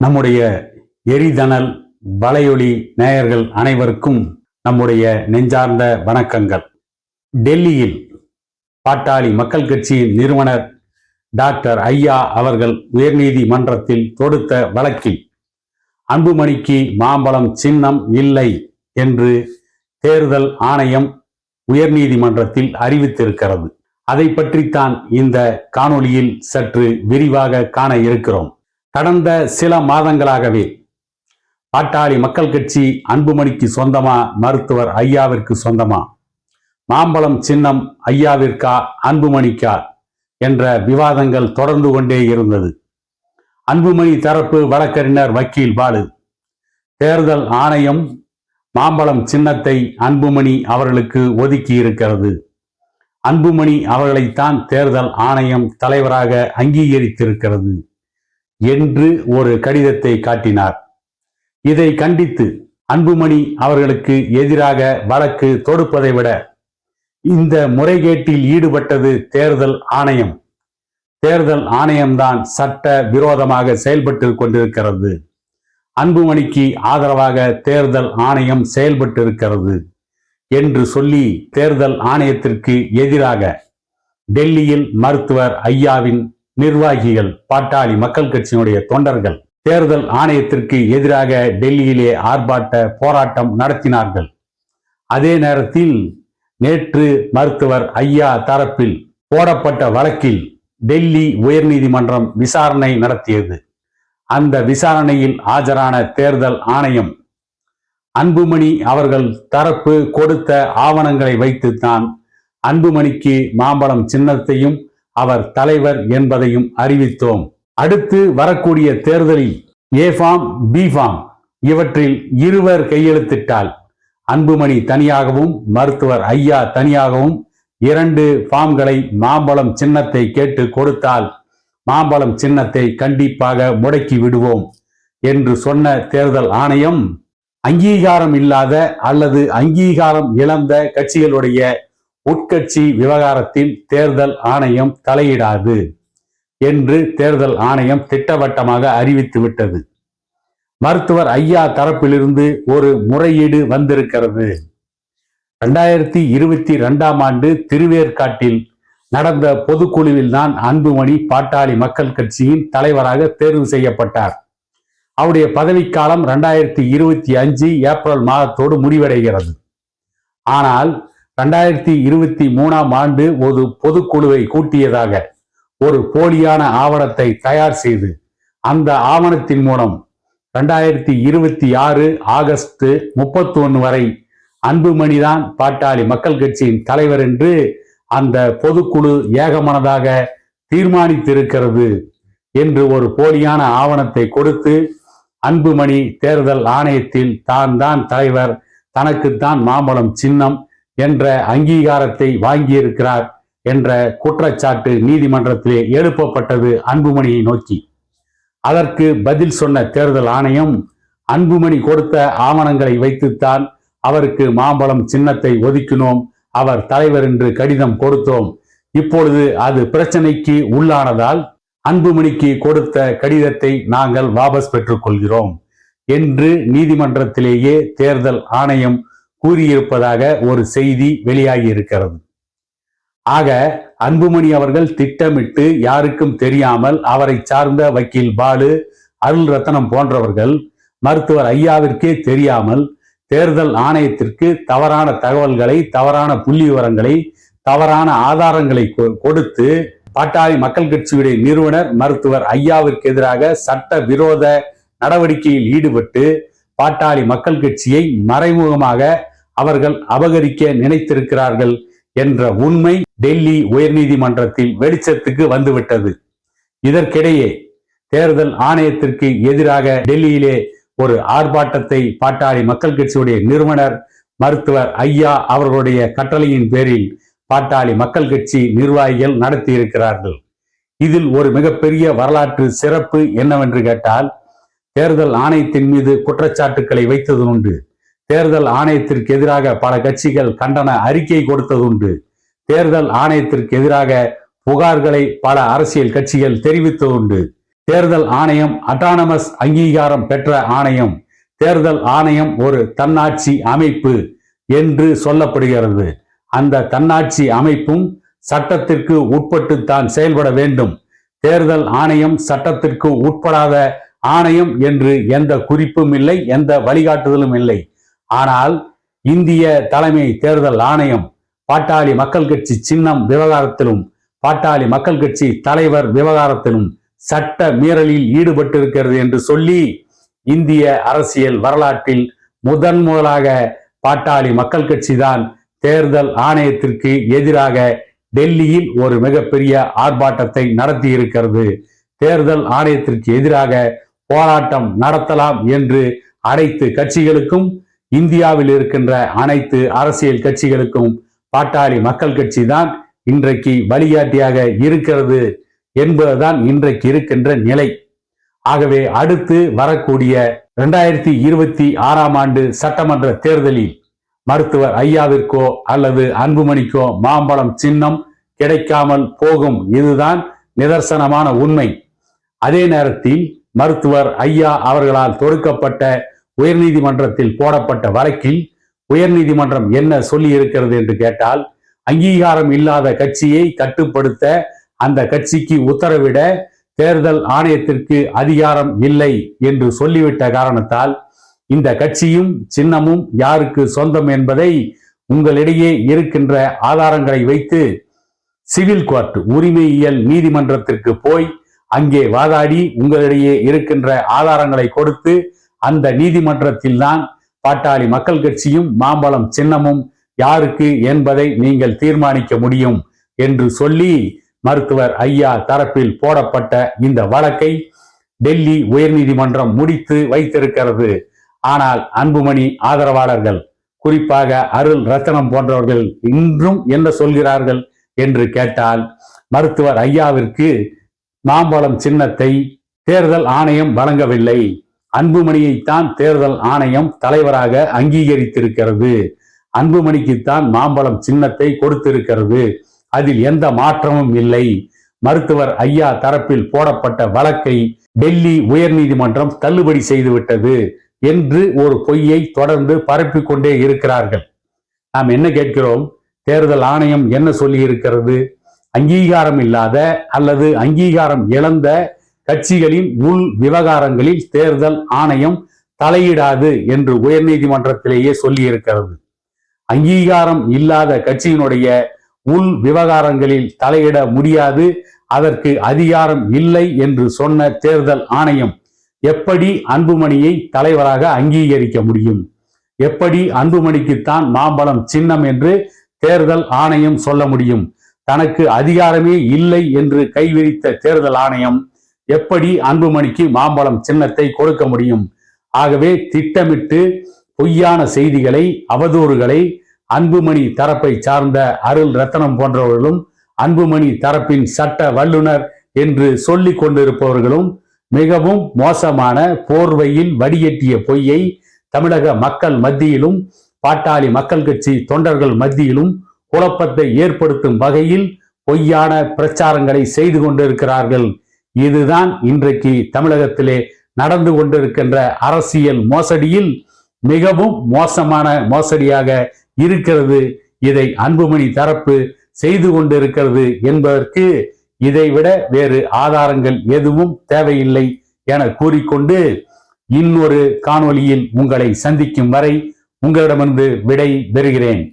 நம்முடைய எரிதனல் வலையொலி நேயர்கள் அனைவருக்கும் நம்முடைய நெஞ்சார்ந்த வணக்கங்கள். டெல்லியில் பாட்டாளி மக்கள் கட்சியின் நிறுவனர் டாக்டர் ஐயா அவர்கள் உயர்நீதிமன்றத்தில் தொடுத்த வழக்கில் அன்புமணிக்கு மாம்பழம் சின்னம் இல்லை என்று தேர்தல் ஆணையம் உயர்நீதிமன்றத்தில் அறிவித்திருக்கிறது. அதை பற்றித்தான் இந்த காணொளியில் சற்று விரிவாக காண இருக்கிறோம். கடந்த சில மாதங்களாகவே பாட்டாளி மக்கள் கட்சி அன்புமணிக்கு சொந்தமா மருத்துவர் ஐயாவிற்கு சொந்தமா? மாம்பழம் சின்னம் ஐயாவிற்கா அன்புமணிக்கா? என்ற விவாதங்கள் தொடர்ந்து கொண்டே இருந்தது. அன்புமணி தரப்பு வழக்கறிஞர் வக்கீல் பாலு. தேர்தல் ஆணையம் மாம்பழம் சின்னத்தை அன்புமணி அவர்களுக்கு ஒதுக்கி இருக்கிறது. அன்புமணி அவர்களைத்தான் தேர்தல் ஆணையம் தலைவராக அங்கீகரித்திருக்கிறது. என்று ஒரு கடிதத்தை காட்டினார். இதை கண்டித்து அன்புமணி அவர்களுக்கு எதிராக வழக்கு தொடுப்பதை விட இந்த முறைகேட்டில் ஈடுபட்டது தேர்தல் ஆணையம். தேர்தல் ஆணையம்தான் சட்ட விரோதமாக செயல்பட்டு கொண்டிருக்கிறது. அன்புமணிக்கு ஆதரவாக தேர்தல் ஆணையம் செயல்பட்டு இருக்கிறது என்று சொல்லி தேர்தல் ஆணையத்திற்கு எதிராக டெல்லியில் மருத்துவர் ஐயாவின் நிர்வாகிகள் பாட்டாளி மக்கள் கட்சியினுடைய தொண்டர்கள் தேர்தல் ஆணையத்திற்கு எதிராக டெல்லியிலே ஆர்ப்பாட்ட போராட்டம் நடத்தினார்கள். அதே நேரத்தில் நேற்று மருத்துவர் ஐயா தரப்பில் போடப்பட்ட வழக்கில் டெல்லி உயர்நீதிமன்றம் விசாரணை நடத்தியது. அந்த விசாரணையில் ஆஜரான தேர்தல் ஆணையம் அன்புமணி அவர்கள் தரப்பு கொடுத்த ஆவணங்களை வைத்துத்தான் அன்புமணிக்கு மாம்பழம் சின்னத்தையும் அவர் தலைவர் என்பதையும் அறிவித்தோம். அடுத்து வரக்கூடிய தேர்தலில் ஏ ஃபார்ம் பி ஃபார்ம் இவற்றில் இருவர் கையெழுத்திட்டால் அன்புமணி தனியாகவும் மருத்துவர் ஐயா தனியாகவும் இரண்டு ஃபார்ம்களை மாம்பழம் சின்னத்தை கேட்டு கொடுத்தால் மாம்பழம் சின்னத்தை கண்டிப்பாக முடக்கி விடுவோம் என்று சொன்ன தேர்தல் ஆணையம் அங்கீகாரம் இல்லாத அல்லது அங்கீகாரம் இழந்த கட்சிகளுடைய உட்கட்சி விவகாரத்தில் தேர்தல் ஆணையம் தலையிடாது என்று தேர்தல் ஆணையம் திட்டவட்டமாக அறிவித்து விட்டது. மருத்துவர் ஐயா தரப்பிலிருந்து ஒரு முறையீடு வந்திருக்கிறது. ரெண்டாயிரத்தி இருபத்தி ரெண்டாம் ஆண்டு திருவேற்காட்டில் நடந்த பொதுக்குழுவில் தான் அன்புமணி பாட்டாளி மக்கள் கட்சியின் தலைவராக தேர்வு செய்யப்பட்டார். அவருடைய பதவிக்காலம் ரெண்டாயிரத்தி இருபத்தி அஞ்சு ஏப்ரல் மாதத்தோடு முடிவடைகிறது. ஆனால் ரெண்டாயிரத்தி இருபத்தி மூணாம் ஆண்டு ஒரு பொதுக்குழுவை கூட்டியதாக ஒரு போலியான ஆவணத்தை தயார் செய்து அந்த ஆவணத்தின் மூலம் ரெண்டாயிரத்தி இருபத்தி ஆறு ஆகஸ்ட் முப்பத்தி ஒன்று வரை அன்புமணிதான் பாட்டாளி மக்கள் கட்சியின் தலைவர் என்று அந்த பொதுக்குழு ஏகமனதாக தீர்மானித்திருக்கிறது என்று ஒரு போலியான ஆவணத்தை கொடுத்து அன்புமணி தேர்தல் ஆணையத்தில் தான் தான் தலைவர் தனக்குத்தான் மாம்பழம் சின்னம் என்ற அங்கீகாரத்தை வாங்கியிருக்கிறார் என்ற குற்றச்சாட்டு நீதிமன்றத்திலே எழுப்பப்பட்டது அன்புமணியை நோக்கி. அதற்கு பதில் சொன்ன தேர்தல் ஆணையம் அன்புமணி கொடுத்த ஆவணங்களை வைத்துத்தான் அவருக்கு மாம்பழம் சின்னத்தை ஒதுக்கினோம் அவர் தலைவர் என்று கடிதம் கொடுத்தோம். இப்பொழுது அது பிரச்சனைக்கு உள்ளானதால் அன்புமணிக்கு கொடுத்த கடிதத்தை நாங்கள் வாபஸ் பெற்றுக்கொள்கிறோம் என்று நீதிமன்றத்திலேயே தேர்தல் ஆணையம் கூறியிருப்பதாக ஒரு செய்தி வெளியாகி இருக்கிறது ஆக அன்புமணி அவர்கள் திட்டமிட்டு யாருக்கும் தெரியாமல் அவரை சார்ந்த வக்கீல் பாலு அருள் ரத்னம் போன்றவர்கள் மருத்துவர் ஐயாவிற்கே தெரியாமல் தேர்தல் ஆணையத்திற்கு தவறான தகவல்களை தவறான புள்ளி விவரங்களை தவறான ஆதாரங்களை கொடுத்து பாட்டாளி மக்கள் கட்சியுடைய நிறுவனர் மருத்துவர் ஐயாவிற்கு எதிராக சட்ட விரோத நடவடிக்கையில் ஈடுபட்டு பாட்டாளி மக்கள் கட்சியை மறைமுகமாக அவர்கள் அபகரிக்க நினைத்திருக்கிறார்கள் என்ற உண்மை டெல்லி உயர்நீதிமன்றத்தில் வெளிச்சத்துக்கு வந்துவிட்டது. இதற்கிடையே தேர்தல் ஆணையத்திற்கு எதிராக டெல்லியிலே ஒரு ஆர்ப்பாட்டத்தை பாட்டாளி மக்கள் கட்சியுடைய நிறுவனர் மருத்துவர் ஐயா அவர்களுடைய கட்டளையின் பேரில் பாட்டாளி மக்கள் கட்சி நிர்வாகிகள் நடத்தியிருக்கிறார்கள். இதில் ஒரு மிகப்பெரிய வரலாற்று சிறப்பு என்னவென்று கேட்டால் தேர்தல் ஆணையத்தின் மீது குற்றச்சாட்டுக்களை வைத்ததுண்டு தேர்தல் ஆணையத்திற்கு எதிராக பல கட்சிகள் கண்டன அறிக்கை கொடுத்ததுண்டு தேர்தல் ஆணையத்திற்கு எதிராக புகார்களை பல அரசியல் கட்சிகள் தெரிவித்ததுண்டு தேர்தல் ஆணையம் அட்டானமஸ் அங்கீகாரம் பெற்ற ஆணையம். தேர்தல் ஆணையம் ஒரு தன்னாட்சி அமைப்பு என்று சொல்லப்படுகிறது. அந்த தன்னாட்சி அமைப்பும் சட்டத்திற்கு உட்பட்டு தான் செயல்பட வேண்டும். தேர்தல் ஆணையம் சட்டத்திற்கு உட்படாத ஆணையம் என்று எந்த குறிப்பும் இல்லை எந்த வழிகாட்டுதலும் இல்லை. ஆனால் இந்திய தலைமை தேர்தல் ஆணையம் பாட்டாளி மக்கள் கட்சி சின்னம் விவகாரத்திலும் பாட்டாளி மக்கள் கட்சி தலைவர் விவகாரத்திலும் சட்ட மீறலில் ஈடுபட்டிருக்கிறது என்று சொல்லி இந்திய அரசியல் வரலாற்றில் முதன் முதலாக பாட்டாளி மக்கள் கட்சி தான் தேர்தல் ஆணையத்திற்கு எதிராக டெல்லியில் ஒரு மிகப்பெரிய ஆர்ப்பாட்டத்தை நடத்தி இருக்கிறது தேர்தல் ஆணையத்திற்கு எதிராக போராட்டம் நடத்தலாம் என்று அனைத்து கட்சிகளுக்கும் இந்தியாவில் இருக்கின்ற அனைத்து அரசியல் கட்சிகளுக்கும் பாட்டாளி மக்கள் கட்சி தான் இன்றைக்கு வழிகாட்டியாக இருக்கிறது என்பதுதான் இன்றைக்கு இருக்கின்ற நிலை. ஆகவே அடுத்து வரக்கூடிய இரண்டாயிரத்தி இருபத்தி ஆறாம் ஆண்டு சட்டமன்ற தேர்தலில் மருத்துவர் ஐயாவிற்கோ அல்லது அன்புமணிக்கோ மாம்பழம் சின்னம் கிடைக்காமல் போகும் இதுதான் நிதர்சனமான உண்மை. அதே நேரத்தில் மருத்துவர் ஐயா அவர்களால் தொடுக்கப்பட்ட உயர்நீதிமன்றத்தில் போடப்பட்ட வழக்கில் உயர்நீதிமன்றம் என்ன சொல்லி இருக்கிறது என்று கேட்டால் அங்கீகாரம் இல்லாத கட்சியை கட்டுப்படுத்த அந்த கட்சிக்கு உத்தரவிட தேர்தல் ஆணையத்திற்கு அதிகாரம் இல்லை என்று சொல்லிவிட்ட காரணத்தால் இந்த கட்சியும் சின்னமும் யாருக்கு சொந்தம் என்பதை உங்களிடையே இருக்கின்ற ஆதாரங்களை வைத்து சிவில் கோர்ட் உரிமையியல் நீதிமன்றத்திற்கு போய் அங்கே வாதாடி உங்களிடையே இருக்கின்ற ஆதாரங்களை கொடுத்து அந்த நீதிமன்றத்தில் தான் பாட்டாளி மக்கள் கட்சியும் மாம்பழம் சின்னமும் யாருக்கு என்பதை நீங்கள் தீர்மானிக்க முடியும் என்று சொல்லி மருத்துவர் ஐயா தரப்பில் போடப்பட்ட இந்த வழக்கை டெல்லி உயர்நீதிமன்றம் முடித்து வைத்திருக்கிறது. ஆனால் அன்புமணி ஆதரவாளர்கள் குறிப்பாக அருள் ரத்தனம் போன்றவர்கள் இன்றும் என்ன சொல்கிறார்கள் என்று கேட்டால் மருத்துவர் ஐயாவிற்கு மாம்பழம் சின்னத்தை தேர்தல் ஆணையம் வழங்கவில்லை. அன்புமணியைத்தான் தேர்தல் ஆணையம் தலைவராக அங்கீகரித்திருக்கிறது. அன்புமணிக்குத்தான் மாம்பழம் சின்னத்தை கொடுத்திருக்கிறது. அதில் எந்த மாற்றமும் இல்லை. மருத்துவர் ஐயா தரப்பில் போடப்பட்ட வழக்கை டெல்லி உயர்நீதிமன்றம் தள்ளுபடி செய்துவிட்டது என்று ஒரு பொய்யை தொடர்ந்து பரப்பிக்கொண்டே இருக்கிறார்கள். நாம் என்ன கேட்கிறோம்? தேர்தல் ஆணையம் என்ன சொல்லி இருக்கிறது அங்கீகாரம் இல்லாத அல்லது அங்கீகாரம் இழந்த கட்சிகளின் உள் விவகாரங்களில் தேர்தல் ஆணையம் தலையிடாது என்று உயர்நீதிமன்றத்திலேயே சொல்லி இருக்கிறது அங்கீகாரம் இல்லாத கட்சியினுடைய உள் விவகாரங்களில் தலையிட முடியாது அதற்கு அதிகாரம் இல்லை என்று சொன்ன தேர்தல் ஆணையம் எப்படி அன்புமணியை தலைவராக அங்கீகரிக்க முடியும்? எப்படி அன்புமணிக்குத்தான் மாம்பழம் சின்னம் என்று தேர்தல் ஆணையம் சொல்ல முடியும்? தனக்கு அதிகாரமே இல்லை என்று கைவிரித்த தேர்தல் ஆணையம் எப்படி அன்புமணிக்கு மாம்பழம் சின்னத்தை கொடுக்க முடியும்? ஆகவே திட்டமிட்டு பொய்யான செய்திகளை அவதூறுகளை அன்புமணி தரப்பை சார்ந்த அருள் ரத்தனம் போன்றவர்களும் அன்புமணி தரப்பின் சட்ட வல்லுனர் என்று சொல்லிக் கொண்டிருப்பவர்களும் மிகவும் மோசமான போர்வையில் வடிகட்டிய பொய்யை தமிழக மக்கள் மத்தியிலும் பாட்டாளி மக்கள் கட்சி தொண்டர்கள் மத்தியிலும் குழப்பத்தை ஏற்படுத்தும் வகையில் பொய்யான பிரச்சாரங்களை செய்து கொண்டிருக்கிறார்கள். இதுதான் இன்றைக்கு தமிழகத்திலே நடந்து கொண்டிருக்கின்ற அரசியல் மோசடியில் மிகவும் மோசமான மோசடியாக இருக்கிறது. இதை அன்புமணி தரப்பு செய்து கொண்டிருக்கிறது என்பதற்கு இதைவிட வேறு ஆதாரங்கள் எதுவும் தேவையில்லை என கூறிக்கொண்டு இன்னொரு காணொளியில் உங்களை சந்திக்கும் வரை உங்களிடமிருந்து விடை பெறுகிறேன்.